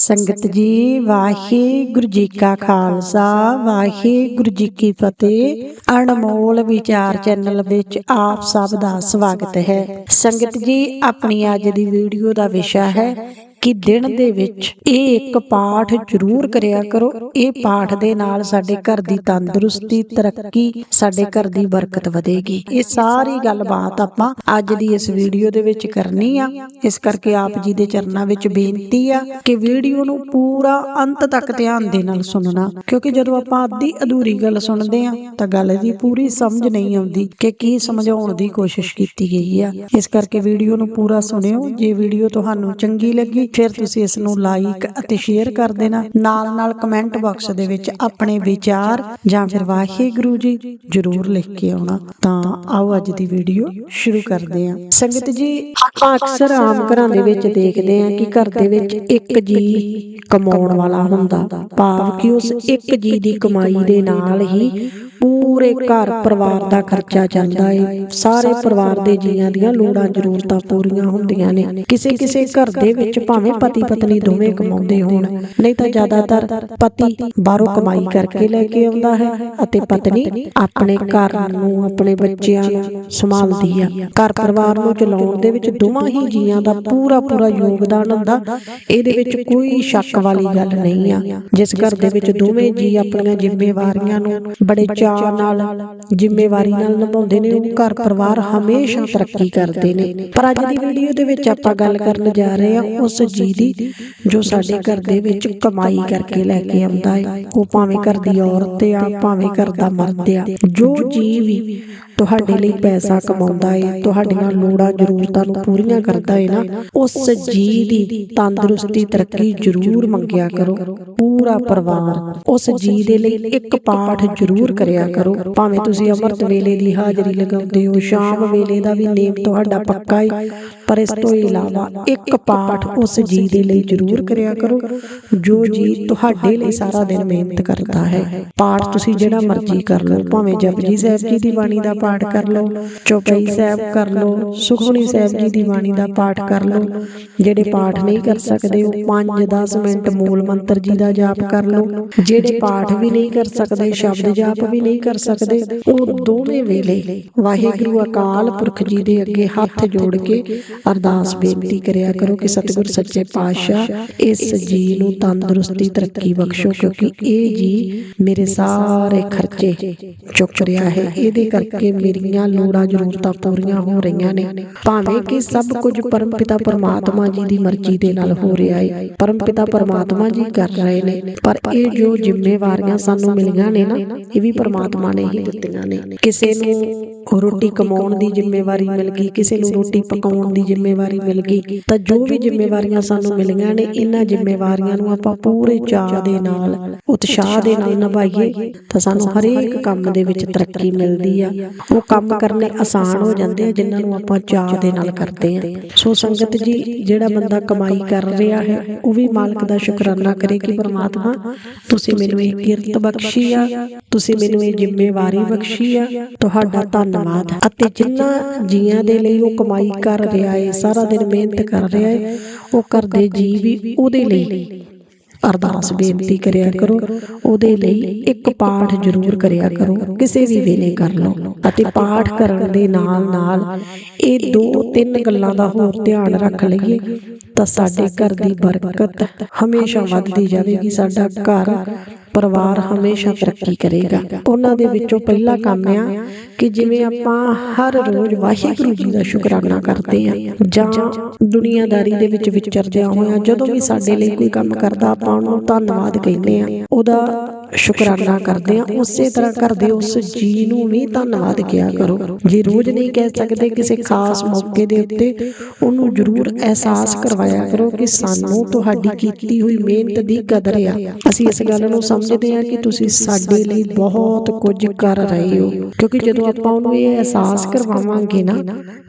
ਸੰਗਤ ਜੀ, ਵਾਹਿਗੁਰੂ ਜੀ ਕਾ ਖਾਲਸਾ, ਵਾਹਿਗੁਰੂ ਜੀ ਕੀ ਫਤਿਹ। ਅਨਮੋਲ ਵਿਚਾਰ ਚੈਨਲ ਵਿੱਚ ਆਪ ਸਭ ਦਾ ਸਵਾਗਤ ਹੈ। ਸੰਗਤ ਜੀ, ਆਪਣੀ ਅੱਜ ਦੀ ਵੀਡੀਓ ਦਾ ਵਿਸ਼ਾ ਹੈ ਕਿ ਦਿਨ ਦੇ ਵਿੱਚ ਇਹ ਇੱਕ ਪਾਠ ਜ਼ਰੂਰ ਕਰਿਆ ਕਰੋ। ਇਹ ਪਾਠ ਦੇ ਨਾਲ ਸਾਡੇ ਘਰ ਦੀ ਤੰਦਰੁਸਤੀ, ਤਰੱਕੀ, ਸਾਡੇ ਘਰ ਦੀ ਬਰਕਤ ਵਧੇਗੀ। ਇਹ ਸਾਰੀ ਗੱਲਬਾਤ ਆਪਾਂ ਅੱਜ ਦੀ ਇਸ ਵੀਡੀਓ ਦੇ ਵਿੱਚ ਕਰਨੀ ਆ। ਇਸ ਕਰਕੇ ਆਪ ਜੀ ਦੇ ਚਰਨਾਂ ਵਿੱਚ ਬੇਨਤੀ ਆ ਕਿ ਵੀਡੀਓ ਨੂੰ ਪੂਰਾ ਅੰਤ ਤੱਕ ਧਿਆਨ ਦੇ ਨਾਲ ਸੁਣਨਾ। ਕਿਉਂਕਿ ਜਦੋਂ ਆਪਾਂ ਅੱਧੀ ਅਧੂਰੀ ਗੱਲ ਸੁਣਦੇ ਆ, ਤਾਂ ਗੱਲ ਦੀ ਪੂਰੀ ਸਮਝ ਨਹੀਂ ਆਉਂਦੀ ਕਿ ਕੀ ਸਮਝਾਉਣ ਦੀ ਕੋਸ਼ਿਸ਼ ਕੀਤੀ ਗਈ ਆ। ਇਸ ਕਰਕੇ ਵੀਡੀਓ ਨੂੰ ਪੂਰਾ ਸੁਣਿਓ। ਜੇ ਵੀਡੀਓ ਤੁਹਾਨੂੰ ਚੰਗੀ ਲੱਗੀ ਫਿਰ ਤੁਸੀਂ ਇਸ ਨੂੰ ਲਾਈਕ ਅਤੇ ਸ਼ੇਅਰ ਕਰ ਦੇਣਾ। ਨਾਲ ਨਾਲ ਕਮੈਂਟ ਬਾਕਸ ਦੇ ਵਿੱਚ ਆਪਣੇ ਵਿਚਾਰ ਜਾਂ ਫਿਰ ਵਾਹਿਗੁਰੂ ਜੀ ਜਰੂਰ ਲਿਖ ਕੇ ਆਉਣਾ। ਤਾਂ ਆਓ ਅੱਜ ਦੀ ਵੀਡੀਓ ਸ਼ੁਰੂ ਕਰਦੇ ਹਾਂ। ਸੰਗਤ ਜੀ, ਆਪਾਂ ਅਕਸਰ ਆਮ ਘਰਾਂ ਦੇ ਵਿੱਚ ਦੇਖਦੇ ਹਾਂ ਕਿ ਘਰ ਦੇ ਵਿੱਚ ਇੱਕ ਜੀ ਕਮਾਉਣ ਵਾਲਾ ਹੁੰਦਾ। ਭਾਵ ਕਿ ਉਸ ਇੱਕ ਜੀ ਦੀ ਕਮਾਈ ਦੇ ਨਾਲ ਹੀ ਪੂਰੇ ਘਰ ਪਰਿਵਾਰ ਦਾ ਖਰਚਾ ਚੱਲਦਾ ਹੈ ਸਾਰੇ ਪਰਿਵਾਰ ਦੇ ਜੀਆਂ ਦੀਆਂ ਲੋੜਾਂ, ਜ਼ਰੂਰਤਾਂ ਪੂਰੀਆਂ ਹੁੰਦੀਆਂ ਨੇ। ਕਿਸੇ ਕਿਸੇ ਘਰ ਦੇ ਵਿੱਚ ਭਾਵੇਂ ਪਤੀ ਪਤਨੀ ਦੋਵੇਂ ਕਮਾਉਂਦੇ ਹੋਣ, ਨਹੀਂ ਤਾਂ ਜ਼ਿਆਦਾਤਰ ਪਤੀ ਬਾਹਰੋਂ ਕਮਾਈ ਕਰਕੇ ਲੈ ਕੇ ਆਉਂਦਾ ਹੈ ਅਤੇ ਪਤਨੀ ਆਪਣੇ ਘਰ ਨੂੰ ਆਪਣੇ ਬੱਚਿਆਂ ਨੂੰ ਸੰਭਾਲਦੀ ਆ। ਘਰ ਪਰਿਵਾਰ ਨੂੰ ਚਲਾਉਣ ਦੇ ਵਿੱਚ ਦੋਵਾਂ ਹੀ ਜੀਆਂ ਦਾ ਪੂਰਾ ਪੂਰਾ ਯੋਗਦਾਨ ਹੁੰਦਾ। ਇਹਦੇ ਵਿੱਚ ਕੋਈ ਸ਼ੱਕ ਵਾਲੀ ਗੱਲ ਨਹੀਂ ਆ। ਜਿਸ ਘਰ ਦੇ ਵਿੱਚ ਦੋਵੇਂ ਜੀ ਆਪਣੀਆਂ ਜ਼ਿੰਮੇਵਾਰੀਆਂ ਨੂੰ ਬੜੇ ਚਾਅ ਨਾਲ ਜ਼ਿੰਮੇਵਾਰੀ ਨਾਲ ਨਿਭਾਉਂਦੇ ਨੇ, ਉਹ ਘਰ ਪਰਿਵਾਰ ਹਮੇਸ਼ਾ ਤਰੱਕੀ ਕਰਦੇ ਨੇ। ਪਰ ਅੱਜ ਦੀ ਵੀਡੀਓ ਦੇ ਵਿੱਚ ਆਪਾਂ ਗੱਲ ਕਰਨ ਜਾ ਰਹੇ ਹਾਂ ਉਸ ਜੀ ਦੀ, ਜੋ ਸਾਡੇ ਘਰ ਦੇ ਵਿੱਚ ਕਮਾਈ ਕਰਕੇ ਲੈ ਕੇ ਆਉਂਦਾ ਹੈ। ਉਹ ਭਾਵੇਂ ਘਰ ਦੀ ਔਰਤ ਆ, ਭਾਵੇਂ ਘਰ ਦਾ ਮਰਦ ਆ, ਜੋ ਜੀ ਵੀ ਤੁਹਾਡੇ ਲਈ ਪੈਸਾ ਕਮਾਉਂਦਾ ਹੈ ਤੁਹਾਡੀਆਂ ਲੋੜਾਂ, ਜ਼ਰੂਰਤਾਂ ਨੂੰ ਪੂਰੀਆਂ ਕਰਦਾ ਹੈ ਨਾ, ਉਸ ਜੀ ਦੀ ਤੰਦਰੁਸਤੀ ਤਰੱਕੀ ਜ਼ਰੂਰ ਮੰਗਿਆ ਕਰੋ। ਪੂਰਾ ਪਰਿਵਾਰ ਉਸ ਜੀ ਦੇ ਲਈ ਇੱਕ ਪਾਠ ਜ਼ਰੂਰ ਕਰਿਆ ਕਰੋ। ਭਾਵੇਂ ਤੁਸੀਂ ਅੰਮ੍ਰਿਤ ਵੇਲੇ ਦੀ ਹਾਜ਼ਰੀ ਲਗਾਉਂਦੇ ਹੋ ਸ਼ਾਮ ਵੇਲੇ ਦਾ ਵੀ ਨੇਮ ਤੁਹਾਡਾ ਪੱਕਾ ਹੈ ਪਰ ਇਸ ਤੋਂ ਇਲਾਵਾ ਇੱਕ ਪਾਠ ਉਸ ਜੀ ਦੇ ਲਈ ਜ਼ਰੂਰ ਕਰਿਆ ਕਰੋ, ਜੋ ਜੀ ਤੁਹਾਡੇ ਲਈ ਸਾਰਾ ਦਿਨ ਮਿਹਨਤ ਕਰਦਾ ਹੈ। ਪਾਠ ਤੁਸੀਂ ਜਿਹੜਾ ਮਰਜ਼ੀ ਕਰ ਲਓ, ਭਾਵੇਂ ਜਪਜੀ ਸਾਹਿਬ ਜੀ ਦੀ ਬਾਣੀ ਦਾ ਪਾਠ ਕਰ ਲਓ, ਚੌਪਈ ਸਾਹਿਬ ਕਰ ਲਓ, ਸੁਖਮਨੀ ਸਾਹਿਬ ਜੀ ਦੀ ਬਾਣੀ ਦਾ ਪਾਠ ਕਰ ਲਓ, ਜਿਹੜੇ ਪਾਠ ਨਹੀਂ ਕਰ ਸਕਦੇ ਉਹ 5-10 ਮਿੰਟ ਮੂਲ ਮੰਤਰ ਜੀ ਦਾ ਜਾਪ ਕਰ ਲਓ। ਜਿਹੜੇ ਪਾਠ ਵੀ ਨਹੀਂ ਕਰ ਸਕਦੇ, ਸ਼ਬਦ ਜਾਪ ਵੀ ਨਹੀਂ ਕਰ ਸਕਦੇ, ਉਹ ਦੋਵੇਂ ਵੇਲੇ ਵਾਹਿਗੁਰੂ ਅਕਾਲ ਪੁਰਖ ਜੀ ਦੇ ਅੱਗੇ ਹੱਥ ਜੋੜ ਕੇ ਅਰਦਾਸ ਬੇਨਤੀ ਕਰਿਆ ਕਰੋ ਕਿ ਸਤਿਗੁਰ ਸੱਚੇ ਪਾਤਸ਼ਾਹ ਇਸ ਜੀ ਨੂੰ ਤੰਦਰੁਸਤੀ ਤਰੱਕੀ ਬਖਸ਼ੋ ਕਿਉਂਕਿ ਇਹ ਜੀ ਮੇਰੇ ਸਾਰੇ ਖਰਚੇ ਚੁੱਕ ਰਿਹਾ ਹੈ। ਇਹਦੇ ਕਰਕੇ ਮੇਰੀਆਂ ਲੋੜਾਂ ਜ਼ਰੂਰਤਾਂ ਪੂਰੀਆਂ ਹੋ ਰਹੀਆਂ ਨੇ। ਭਾਵੇਂ ਕਿ ਸਭ ਕੁਝ ਪਰਮਪਿਤਾ ਪਰਮਾਤਮਾ ਜੀ ਦੀ ਮਰਜ਼ੀ ਦੇ ਨਾਲ ਹੋ ਰਿਹਾ ਹੈ। ਪਰਮਪਿਤਾ ਪਰਮਾਤਮਾ ਜੀ ਕਰ ਰਹੇ ਨੇ ਪਰ ਇਹ ਜੋ ਜ਼ਿੰਮੇਵਾਰੀਆਂ ਸਾਨੂੰ ਮਿਲੀਆਂ ਨੇ। ਨਾ ਇਹ ਵੀ ਪਰਮਾਤਮਾ ਨੇ। ਹੀ ਦਿੱਤੀਆਂ ਨੇ ਕਿਸੇ ਨੂੰ ਰੋਟੀ ਕਮਾਉਣ ਦੀ ਜ਼ਿੰਮੇਵਾਰੀ ਮਿਲ ਗਈ ਕਿਸੇ ਨੂੰ ਰੋਟੀ ਪਕਾਉਣ ਦੀ ਜ਼ਿੰਮੇਵਾਰੀ ਮਿਲ ਗਈ, ਤਾਂ ਜੋ ਵੀ ਜ਼ਿੰਮੇਵਾਰੀਆਂ ਸਾਨੂੰ ਮਿਲੀਆਂ ਨੇ, ਇਹਨਾਂ ਜ਼ਿੰਮੇਵਾਰੀਆਂ ਨੂੰ ਆਪਾਂ ਪੂਰੇ ਚਾਅ ਦੇ ਨਾਲ, ਉਤਸ਼ਾਹ ਦੇ ਨਾਲ ਨਿਭਾਈਏ, ਤਾਂ ਸਾਨੂੰ ਹਰੇਕ ਕੰਮ ਦੇ ਵਿੱਚ ਤਰੱਕੀ ਮਿਲਦੀ ਆ। ਉਹ ਕੰਮ ਕਰਨੇ ਆਸਾਨ ਹੋ ਜਾਂਦੇ ਆ, ਜਿਨ੍ਹਾਂ ਨੂੰ ਆਪਾਂ ਚਾਅ ਦੇ ਨਾਲ ਕਰਦੇ ਆ। ਸੋ ਸੰਗਤ ਜੀ, ਜਿਹੜਾ ਬੰਦਾ ਕਮਾਈ ਕਰ ਰਿਹਾ ਹੈ, ਉਹ ਵੀ ਮਾਲਕ ਦਾ ਸ਼ੁਕਰਾਨਾ ਕਰੇ ਕਿ ਪਰਮਾਤਮਾ, ਤੁਸੀਂ ਮੈਨੂੰ ਇਹ ਕਿਰਤ ਬਖਸ਼ੀ ਆ, ਤੁਸੀਂ ਮੈਨੂੰ ਇਹ ਜ਼ਿੰਮੇਵਾਰੀ ਬਖਸ਼ੀ ਆ। ਤੁਹਾਡਾ ਧੰਨਵਾਦ। ਅਤੇ ਜਿਨ੍ਹਾਂ ਜੀਆਂ ਦੇ ਲਈ ਉਹ ਕਮਾਈ ਕਰ ਰਿਹਾ ਹੈ ਸਾਰਾ ਦਿਨ ਮਿਹਨਤ ਕਰ ਰਿਹਾ ਹੈ ਉਹ ਕਰਦੇ ਜੀ ਵੀ ਉਹਦੇ ਲਈ। ਅਰਦਾਸ ਬੇਨਤੀ ਕਰਿਆ ਕਰੋ। ਉਹਦੇ ਲਈ ਇੱਕ ਪਾਠ ਜ਼ਰੂਰ ਕਰਿਆ ਕਰੋ। ਕਿਸੇ ਵੀ ਵੇਲੇ ਕਰ ਲਓ। ਅਤੇ ਪਾਠ ਕਰਨ ਦੇ ਨਾਲ ਨਾਲ ਇਹ ਦੋ ਤਿੰਨ ਗੱਲਾਂ ਦਾ ਹੋਰ ਧਿਆਨ ਰੱਖ ਲਈਏ। ਤਾਂ ਸਾਡੇ ਘਰ ਦੀ ਬਰਕਤ ਹਮੇਸ਼ਾ ਵੱਧਦੀ ਜਾਵੇਗੀ। ਸਾਡਾ ਘਰ ਪਰਿਵਾਰ ਹਮੇਸ਼ਾ ਤਰੱਕੀ ਕਰੇਗਾ। ਉਹਨਾਂ ਦੇ ਵਿੱਚੋਂ ਪਹਿਲਾ ਕੰਮ ਆ ਕਿ ਜਿਵੇਂ ਆਪਾਂ ਹਰ ਰੋਜ਼ ਵਾਹਿਗੁਰੂ ਜੀ ਦਾ ਸ਼ੁਕਰਾਨਾ ਕਰਦੇ ਆ। ਜਾਂ ਦੁਨੀਆਦਾਰੀ ਦੇ ਵਿੱਚ ਵਿਚਰਦਿਆਂ ਹੋਇਆਂ ਜਦੋਂ ਵੀ ਸਾਡੇ ਲਈ ਕੋਈ ਕੰਮ ਕਰਦਾ ਆਪਾਂ ਉਹਨੂੰ ਧੰਨਵਾਦ ਕਹਿੰਦੇ ਆ। ਉਹਦਾ ਸ਼ੁਕਰਾਨਾ ਕਰਦੇ ਆ ਉਸੇ ਤਰ੍ਹਾਂ ਕਰਦੇ ਉਸ ਜੀ ਨੂੰ ਵੀ ਧੰਨਵਾਦ ਕਿਹਾ ਕਰੋ। ਜੇ ਰੋਜ਼ ਨਹੀਂ ਕਹਿ ਸਕਦੇ ਕਿਸੇ ਖਾਸ ਮੌਕੇ ਦੇ ਉੱਤੇ ਉਹਨੂੰ ਜ਼ਰੂਰ ਅਹਿਸਾਸ ਕਰਵਾਇਆ ਕਰੋ ਕਿ ਸਾਨੂੰ ਤੁਹਾਡੀ ਕੀਤੀ ਹੋਈ ਮਿਹਨਤ ਦੀ ਕਦਰ ਆ। ਅਸੀਂ ਇਸ ਗੱਲ ਨੂੰ ਸਮਝਦੇ ਹਾਂ ਕਿ ਤੁਸੀਂ ਸਾਡੇ ਲਈ ਬਹੁਤ ਕੁਝ ਕਰ ਰਹੇ ਹੋ। ਕਿਉਂਕਿ ਜਦੋਂ ਆਪਾਂ ਉਹਨੂੰ ਇਹ ਅਹਿਸਾਸ ਕਰਵਾਵਾਂਗੇ ਨਾ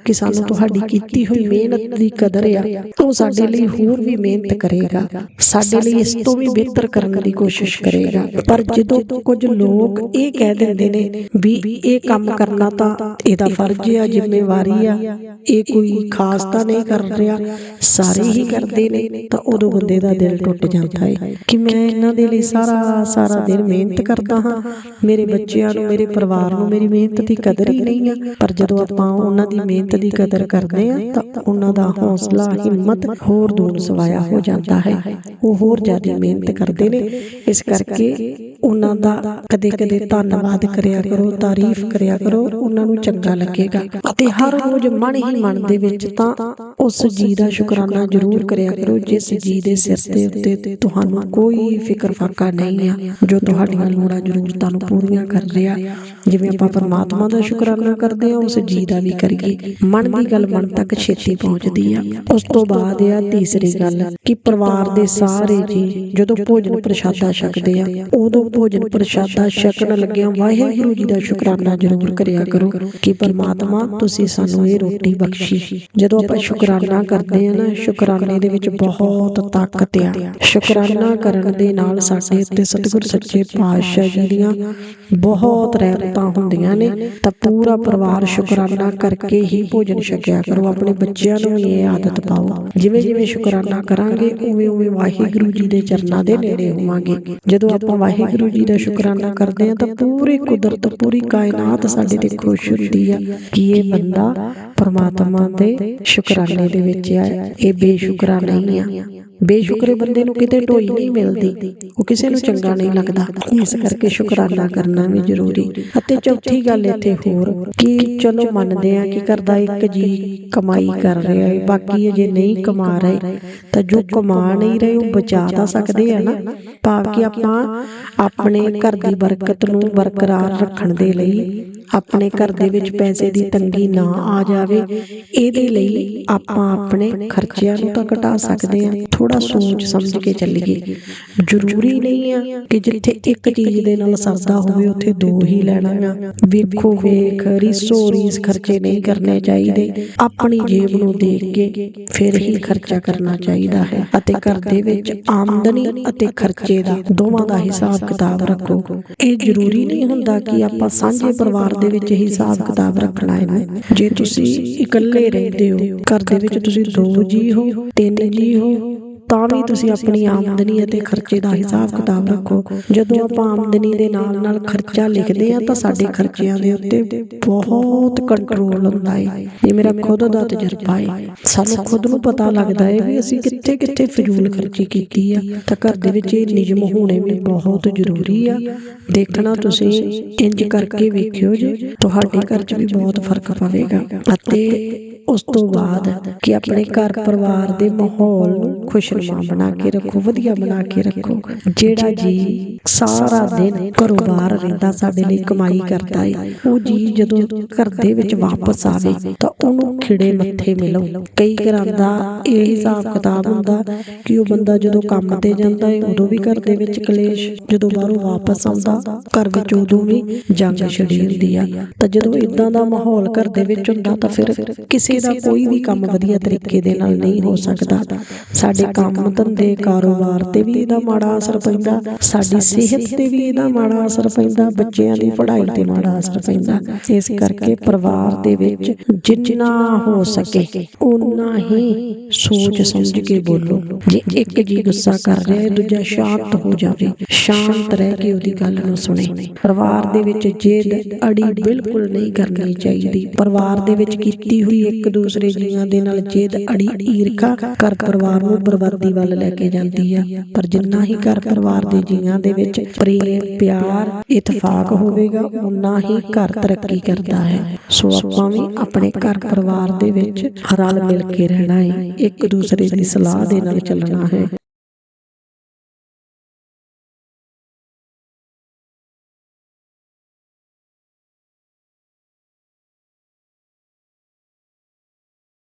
ਕਿ ਸਾਨੂੰ ਤੁਹਾਡੀ ਕੀਤੀ ਹੋਈ ਮਿਹਨਤ ਦੀ ਕਦਰ ਆ ਉਹ ਸਾਡੇ ਲਈ ਹੋਰ ਵੀ ਮਿਹਨਤ ਕਰੇਗਾ। ਸਾਡੇ ਲਈ ਇਸ ਤੋਂ ਵੀ ਬਿਹਤਰ ਕਰਨ ਦੀ ਕੋਸ਼ਿਸ਼ ਕਰੇਗਾ। ਪਰ ਜਦੋਂ ਕੁਝ ਲੋਕ ਇਹ ਕਹਿ ਦਿੰਦੇ ਨੇ ਵੀ ਇਹ ਕੰਮ ਕਰਨਾ ਤਾਂ ਇਹਦਾ ਫਰਜ਼ ਆ, ਜ਼ਿੰਮੇਵਾਰੀ ਆ। ਇਹ ਕੋਈ ਖਾਸ ਤਾਂ ਨਹੀਂ ਕਰ ਰਿਹਾ। ਸਾਰੇ ਹੀ ਕਰਦੇ ਨੇ, ਤਾਂ ਉਦੋਂ ਬੰਦੇ ਦਾ ਦਿਲ ਟੁੱਟ ਜਾਂਦਾ ਹੈ ਕਿ ਮੈਂ ਇਹਨਾਂ ਦੇ ਲਈ ਸਾਰਾ ਸਾਰਾ ਦਿਨ ਮਿਹਨਤ ਕਰਦਾ ਹਾਂ। ਮੇਰੇ ਬੱਚਿਆਂ ਨੂੰ, ਮੇਰੇ ਪਰਿਵਾਰ ਨੂੰ ਮੇਰੀ ਮਿਹਨਤ ਦੀ ਕਦਰ ਹੀ ਨਹੀਂ ਆ। ਪਰ ਜਦੋਂ ਆਪਾਂ ਉਹਨਾਂ ਦੀ ਮਿਹਨਤ ਦੀ ਕਦਰ ਕਰਦੇ ਆ ਤਾਂ ਉਹਨਾਂ ਦਾ ਹੌਸਲਾ, ਹਿੰਮਤ ਹੋਰ ਦੂਰ ਸਵਾਇਆ ਹੋ ਜਾਂਦਾ ਹੈ। ਉਹ ਹੋਰ ਜ਼ਿਆਦਾ ਮਿਹਨਤ ਕਰਦੇ ਨੇ। ਇਸ ਕਰਕੇ ਉਹਨਾਂ ਦਾ ਕਦੇ ਕਦੇ ਧੰਨਵਾਦ ਕਰਿਆ ਕਰੋ, ਤਾਰੀਫ ਕਰਿਆ ਕਰੋ, ਉਹਨਾਂ ਨੂੰ ਚੰਗਾ ਲੱਗੇਗਾ। ਅਤੇ ਹਰ ਰੋਜ਼ ਮਨ ਹੀ ਮਨ ਦੇ ਵਿੱਚ ਤਾਂ ਉਸ ਜੀ ਦਾ ਸ਼ੁਕਰਾਨਾ ਜ਼ਰੂਰ ਕਰਿਆ ਕਰੋ, ਜਿਸ ਜੀ ਦੇ ਸਿਰ ਦੇ ਉੱਤੇ ਤੁਹਾਨੂੰ ਕੋਈ ਫਿਕਰ ਫਾਕਾ ਨਹੀਂ ਆ, ਜੋ ਤੁਹਾਡੀਆਂ ਲੋੜਾਂ ਜ਼ਰੂਰਤਾਂ ਨੂੰ ਪੂਰੀਆਂ ਕਰ ਰਿਹਾ। ਜਿਵੇਂ ਆਪਾਂ ਪਰਮਾਤਮਾ ਦਾ ਸ਼ੁਕਰਾਨਾ ਕਰਦੇ ਆ ਉਸ ਜੀ ਦਾ ਵੀ ਕਰੀਏ। ਮਨ ਦੀ ਗੱਲ ਮਨ ਤੱਕ ਛੇਤੀ ਪਹੁੰਚਦੀ ਆ। ਉਸ ਤੋਂ ਬਾਅਦ ਆ ਤੀਸਰੀ ਗੱਲ, ਕਿ ਪਰਿਵਾਰ ਦੇ ਸਾਰੇ ਜੀ ਜਦੋਂ ਭੋਜਨ ਪ੍ਰਸ਼ਾਦਾ ਛਕਦੇ ਆ ਉਦੋਂ ਭੋਜਨ ਪ੍ਰਸ਼ਾਦਾ ਛਕਣ ਲੱਗਿਆਂ। ਵਾਹਿਗੁਰੂ ਜੀ ਦਾ ਸ਼ੁਕਰਾਨਾ ਜ਼ਰੂਰ ਕਰਿਆ ਕਰੋ ਕਿ ਪਰਮਾਤਮਾ ਤੁਸੀਂ ਸਾਨੂੰ ਇਹ ਰੋਟੀ ਬਖਸ਼ੀ। ਜਦੋਂ ਆਪਾਂ ਸ਼ੁਕਰਾਨਾ ਕਰਦੇ ਆ ਨਾ ਸ਼ੁਕਰਾਨੇ ਦੇ ਵਿੱਚ ਬਹੁਤ ਤਾਕਤ ਆ। ਸ਼ੁਕਰਾਨਾ ਕਰਨ ਦੇ ਨਾਲ ਸਾਡੇ ਉੱਤੇ ਸਤਿਗੁਰ ਸੱਚੇ ਪਾਤਸ਼ਾਹ ਜੀ ਦੀਆਂ ਬਹੁਤ ਰਹਿਮਤਾਂ ਹੁੰਦੀਆਂ ਨੇ। ਤਾਂ ਪੂਰਾ ਪਰਿਵਾਰ ਸ਼ੁਕਰਾਨਾ ਕਰਕੇ ਹੀ ਭੋਜਨ ਛਕਿਆ ਕਰੋ। ਆਪਣੇ ਬੱਚਿਆਂ ਨੂੰ ਵੀ ਇਹ ਆਦਤ ਪਾਓ। ਜਿਵੇਂ ਜਿਵੇਂ ਸ਼ੁਕਰਾਨਾ ਕਰਾਂਗੇ ਉਵੇਂ ਉਵੇਂ ਵਾਹਿਗੁਰੂ ਜੀ ਦੇ ਚਰਨਾਂ ਦੇ ਨੇੜੇ ਹੋਵਾਂਗੇ ਜਦੋਂ ਆਪਾਂ ਵਾਹਿਗੁਰੂ ਜੀ ਦਾ ਸ਼ੁਕਰਾਨਾ ਕਰਦੇ ਹਾਂ ਤਾਂ ਪੂਰੀ ਕੁਦਰਤ, ਪੂਰੀ ਕਾਇਨਾਤ ਸਾਡੇ ਤੇ ਖੁਸ਼ ਹੁੰਦੀ ਆ ਕਿ ਇਹ ਬੰਦਾ ਪਰਮਾਤਮਾ ਦੇ ਸ਼ੁਕਰਾਨੇ ਦੇ ਵਿੱਚ ਆ ਇਹ ਬੇਸ਼ੁਕਰਾ ਨਹੀਂ ਆ। ਬੇਸ਼ੁਕਰੇ ਬੰਦੇ ਨੂੰ ਕਿਤੇ ਢੋਈ ਨਹੀਂ ਮਿਲਦੀ। ਉਹ ਕਿਸੇ ਨੂੰ ਚੰਗਾ ਨਹੀਂ ਲੱਗਦਾ। ਇਸ ਕਰਕੇ ਸ਼ੁਕਰਾਨਾ ਕਰਨਾ ਵੀ ਜ਼ਰੂਰੀ। ਅਤੇ ਚੌਥੀ ਗੱਲ ਇੱਥੇ ਹੋਰ ਕਿ ਚਲੋ ਮੰਨਦੇ ਆ ਕਿ ਕਰਦਾ ਇੱਕ ਜੀ ਕਮਾਈ ਕਰ ਰਿਹਾ ਹੈ। ਬਾਕੀ ਅਜੇ ਨਹੀਂ ਕਮਾ ਰਹੇ, ਤਾਂ ਜੋ ਕਮਾ ਨਹੀਂ ਰਹੇ, ਉਹ ਬਚਾ ਤਾਂ ਸਕਦੇ ਆ ਨਾ। ਭਾਵ ਕਿ ਆਪਾਂ ਆਪਣੇ ਘਰ ਦੀ ਬਰਕਤ ਨੂੰ ਬਰਕਰਾਰ ਰੱਖਣ ਦੇ ਲਈ, ਆਪਣੇ ਘਰ ਦੇ ਵਿੱਚ ਪੈਸੇ ਦੀ ਤੰਗੀ ਨਾ ਆ ਜਾਵੇ, ਇਹਦੇ ਲਈ ਆਪਾਂ ਆਪਣੇ ਖਰਚਿਆਂ ਨੂੰ ਤਾਂ ਘਟਾ ਸਕਦੇ ਹਾਂ। ਥੋੜਾ ਸੋਚ ਸਮਝ ਕੇ ਚੱਲੀਏ। ਜ਼ਰੂਰੀ ਨਹੀਂ ਆ ਕਿ ਜਿੱਥੇ ਇੱਕ ਚੀਜ਼ ਦੇ ਨਾਲ ਸਰਦਾ ਹੋਵੇ, ਉੱਥੇ ਦੋ ਹੀ ਲੈਣਾ ਆ। ਵੇਖੋ, ਵੇਖ, ਰੀਸੋ ਰੀਸ ਖਰਚੇ ਨਹੀਂ ਕਰਨੇ ਚਾਹੀਦੇ। ਆਪਣੀ ਜੇਬ ਨੂੰ ਦੇਖ ਕੇ ਫਿਰ ਹੀ ਖਰਚਾ ਕਰਨਾ ਚਾਹੀਦਾ ਹੈ। ਅਤੇ ਘਰ ਦੇ ਵਿੱਚ ਆਮਦਨੀ ਅਤੇ ਖਰਚੇ ਦਾ ਦੋਵਾਂ ਦਾ ਹਿਸਾਬ ਕਿਤਾਬ ਰੱਖੋ। ਇਹ ਜ਼ਰੂਰੀ ਨਹੀਂ ਹੁੰਦਾ ਕਿ ਆਪਾਂ ਸਾਂਝੇ ਪਰਿਵਾਰ ਦੇ ਵਿੱਚ ਹੀ ਹਿਸਾਬ ਕਿਤਾਬ ਰੱਖਣਾ ਹੈ। ਜੇ ਤੁਸੀਂ ਇਕੱਲੇ ਰਹਿੰਦੇ ਹੋ, ਘਰ ਦੇ ਵਿੱਚ ਤੁਸੀਂ ਦੋ ਜੀ ਹੋ, ਤਿੰਨ ਜੀ ਹੋ ਤਾਂ ਵੀ ਤੁਸੀਂ ਆਪਣੀ ਆਮਦਨੀ ਅਤੇ ਖਰਚੇ ਦਾ ਹਿਸਾਬ ਕਿਤਾਬ ਰੱਖੋ। ਜਦੋਂ ਆਪਾਂ ਆਮਦਨੀ ਦੇ ਨਾਲ ਨਾਲ ਖਰਚਾ ਲਿਖਦੇ ਆ ਤਾਂ ਸਾਡੇ ਖਰਚਿਆਂ ਦੇ ਉੱਤੇ ਬਹੁਤ ਕੰਟਰੋਲ ਹੁੰਦਾ ਹੈ ਇਹ ਮੇਰਾ ਖੁਦ ਦਾ ਤਜਰਬਾ ਹੈ ਸਾਨੂੰ ਖੁਦ ਨੂੰ ਪਤਾ ਲੱਗਦਾ ਹੈ ਵੀ ਅਸੀਂ ਕਿੱਥੇ ਕਿੱਥੇ ਫਜ਼ੂਲ ਖਰਚੀ ਕੀਤੀ ਆ। ਤਾਂ ਘਰ ਦੇ ਵਿੱਚ ਇਹ ਨਿਯਮ ਹੋਣੇ ਵੀ ਬਹੁਤ ਜ਼ਰੂਰੀ ਆ। ਦੇਖਣਾ ਤੁਸੀਂ, ਇੰਜ ਕਰਕੇ ਵੇਖਿਓ ਜੀ, ਤੁਹਾਡੇ ਘਰ 'ਚ ਵੀ ਬਹੁਤ ਫ਼ਰਕ ਪਵੇਗਾ। ਅਤੇ ਉਸ ਤੋਂ ਬਾਅਦ ਕਿ ਆਪਣੇ ਘਰ ਪਰਿਵਾਰ ਦੇ ਮਾਹੌਲ ਨੂੰ ਖੁਸ਼ ਖੁਸ਼ਨੁਮਾ ਬਣਾ ਕੇ ਰੱਖੋ ਵਧੀਆ ਬਣਾ ਕੇ ਰੱਖੋ। ਜਿਹੜਾ ਜੀ ਸਾਰਾ ਦਿਨ ਘਰੋਂ ਬਾਹਰ ਰਹਿੰਦਾ ਸਾਡੇ ਲਈ ਕਮਾਈ ਕਰਦਾ ਹੈ ਉਹ ਜੀ ਜਦੋਂ ਘਰ ਦੇ ਵਿੱਚ ਵਾਪਸ ਆਵੇ ਤਾਂ ਉਹਨੂੰ ਖਿੜੇ ਮੱਥੇ ਮਿਲੋ। ਕਈ ਘਰਾਂ ਦਾ ਇਹ ਹਿਸਾਬ ਕਿਤਾਬ ਹੁੰਦਾ ਕਿ ਉਹ ਬੰਦਾ ਜਦੋਂ ਕੰਮ ਤੇ ਜਾਂਦਾ ਹੈ ਉਦੋਂ ਵੀ ਘਰ ਦੇ ਵਿੱਚ ਕਲੇਸ਼ ਜਦੋਂ ਬਾਹਰੋਂ ਵਾਪਸ ਆਉਂਦਾ ਘਰ ਵਿੱਚ ਉਦੋਂ ਵੀ ਜੰਗ ਛਿੜੀ ਹੁੰਦੀ ਆ। ਤਾਂ ਜਦੋਂ ਇਦਾਂ ਦਾ ਮਾਹੌਲ ਘਰ ਦੇ ਵਿੱਚ ਹੁੰਦਾ ਤਾਂ ਫਿਰ ਕਿਸੇ ਦਾ ਕੋਈ ਵੀ ਕੰਮ ਵਧੀਆ ਤਰੀਕੇ ਦੇ ਨਾਲ ਨਹੀਂ ਹੋ ਸਕਦਾ ਸਾਡੇ ਕੰਮ ਧੰਦੇ ਕਾਰੋਬਾਰ ਤੇ ਵੀ ਇਹਦਾ ਮਾੜਾ ਅਸਰ ਪੈਂਦਾ, ਸਾਡੀ ਸਿਹਤ ਤੇ ਵੀ ਇਹਦਾ ਮਾੜਾ ਅਸਰ ਪੈਂਦਾ, ਬੱਚਿਆਂ ਦੀ ਪੜ੍ਹਾਈ ਤੇ ਮਾੜਾ ਅਸਰ ਪੈਂਦਾ। ਇਸ ਕਰਕੇ ਪਰਿਵਾਰ ਦੇ ਵਿੱਚ ਜਿੰਨਾ ਹੋ ਸਕੇ ਉਨਾ ਹੀ ਸੋਚ ਸਮਝ ਕੇ ਬੋਲੋ। ਜੇ ਇੱਕ ਜੀ ਗੁੱਸਾ ਕਰ ਰਿਹਾ ਹੈ, ਦੂਜਾ ਸ਼ਾਂਤ ਹੋ ਜਾਵੇ, ਸ਼ਾਂਤ ਰਹਿ ਕੇ ਉਹਦੀ ਗੱਲ ਨੂੰ ਸੁਣੇ। ਪਰਿਵਾਰ ਦੇ ਵਿੱਚ ਜਿੱਦ ਅੜੀ ਬਿਲਕੁਲ ਨਹੀਂ ਕਰਨੀ ਚਾਹੀਦੀ। ਪਰਿਵਾਰ ਦੇ ਵਿੱਚ ਕੀਤੀ ਹੋਈ ਇੱਕ ਦੂਸਰੇ ਜੀਆਂ ਦੇ ਨਾਲ ਜਿੱਦ ਅੜੀ ਈਰਖਾ ਘਰ ਪਰਿਵਾਰ ਨੂੰ ਬਰਬਾਦੀ ਵੱਲ ਲੈ ਕੇ ਜਾਂਦੀ ਆ। ਪਰ ਜਿੰਨਾ ਹੀ ਘਰ ਪਰਿਵਾਰ ਦੇ ਜੀਆਂ ਦੇ ਵਿੱਚ ਪ੍ਰੇਮ, ਪਿਆਰ, ਇਤਫਾਕ ਹੋਵੇਗਾ ਉਨਾ ਹੀ ਘਰ ਤਰੱਕੀ ਕਰਦਾ ਹੈ। ਸੋ ਆਪਾਂ ਵੀ ਆਪਣੇ ਘਰ ਪਰਿਵਾਰ ਦੇ ਵਿੱਚ ਰਲ ਮਿਲ ਕੇ ਰਹਿਣਾ ਹੈ ਇੱਕ ਦੂਸਰੇ ਦੀ ਸਲਾਹ ਦੇ ਨਾਲ ਚੱਲਣਾ ਹੈ।